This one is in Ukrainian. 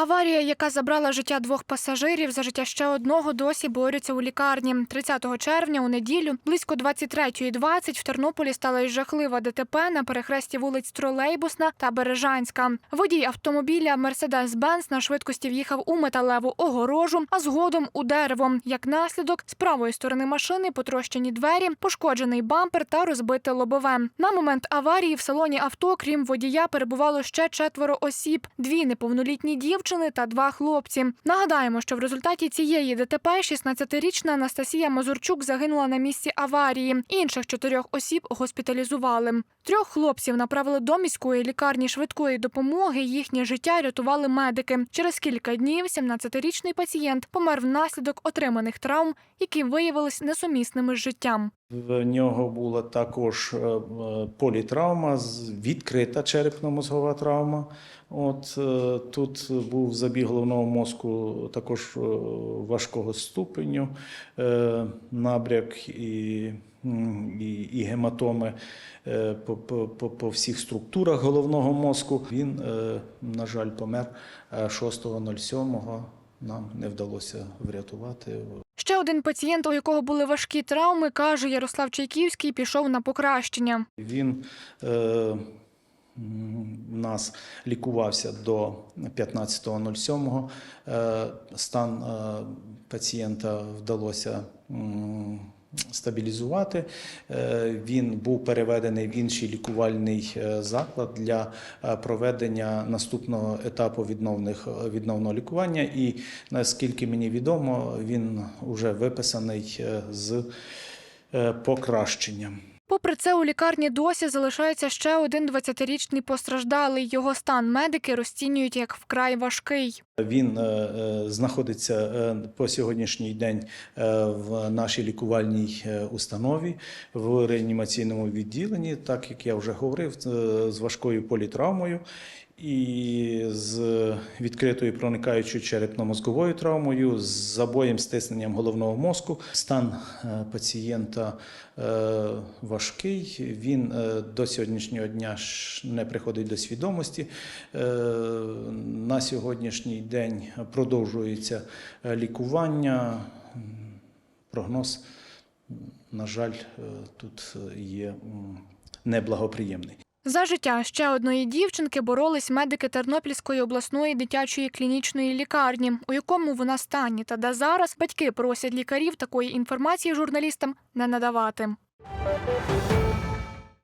Аварія, яка забрала життя двох пасажирів, за життя ще одного досі борються у лікарні. 30 червня у неділю близько 23.20 в Тернополі стала жахлива ДТП на перехресті вулиць Тролейбусна та Бережанська. Водій автомобіля Мерседес-Бенц на швидкості в'їхав у металеву огорожу, а згодом у дерево. Як наслідок, з правої сторони машини потрощені двері, пошкоджений бампер та розбите лобове. На момент аварії в салоні авто, крім водія, перебувало ще четверо осіб: дві неповнолітні дівчини та два хлопці. Нагадаємо, що в результаті цієї ДТП 16-річна Анастасія Мазурчук загинула на місці аварії. Інших чотирьох осіб госпіталізували. Трьох хлопців направили до міської лікарні швидкої допомоги. Їхнє життя рятували медики. Через кілька днів 17-річний пацієнт помер внаслідок отриманих травм, які виявились несумісними з життям. В нього була також е, е, політравма, відкрита черепно-мозгова травма. От е, тут був забіг головного мозку також важкого ступеню, набряк і, і, і гематоми по, по, по, всіх структурах головного мозку. Він, на жаль, помер е, 6.07. Нам не вдалося врятувати. Ще один пацієнт, у якого були важкі травми, каже Ярослав Чайківський, пішов на покращення. Він е, у нас лікувався до 15.07. Е, стан е, пацієнта вдалося стабілізувати. Е, він був переведений в інший лікувальний е, заклад для е, проведення наступного етапу відновних, відновного лікування. І наскільки мені відомо, він вже виписаний з покращенням. Попри це, у лікарні досі залишається ще один 20-річний постраждалий. Його стан медики розцінюють як вкрай важкий. Він е, е, знаходиться е, по сьогоднішній день в нашій лікувальній установі в реанімаційному відділенні, так як я вже говорив, з важкою політравмою і з відкритою проникаючою черепно-мозковою травмою, з забоєм стисненням головного мозку. Стан е, пацієнта е, важкий. Він е, до сьогоднішнього дня не приходить до свідомості. На сьогоднішній день продовжується лікування. Прогноз, на жаль, тут є неблагоприємний. За життя ще одної дівчинки боролись медики Тернопільської обласної дитячої клінічної лікарні, у якому вона стані. Та де зараз батьки просять лікарів такої інформації журналістам не надавати.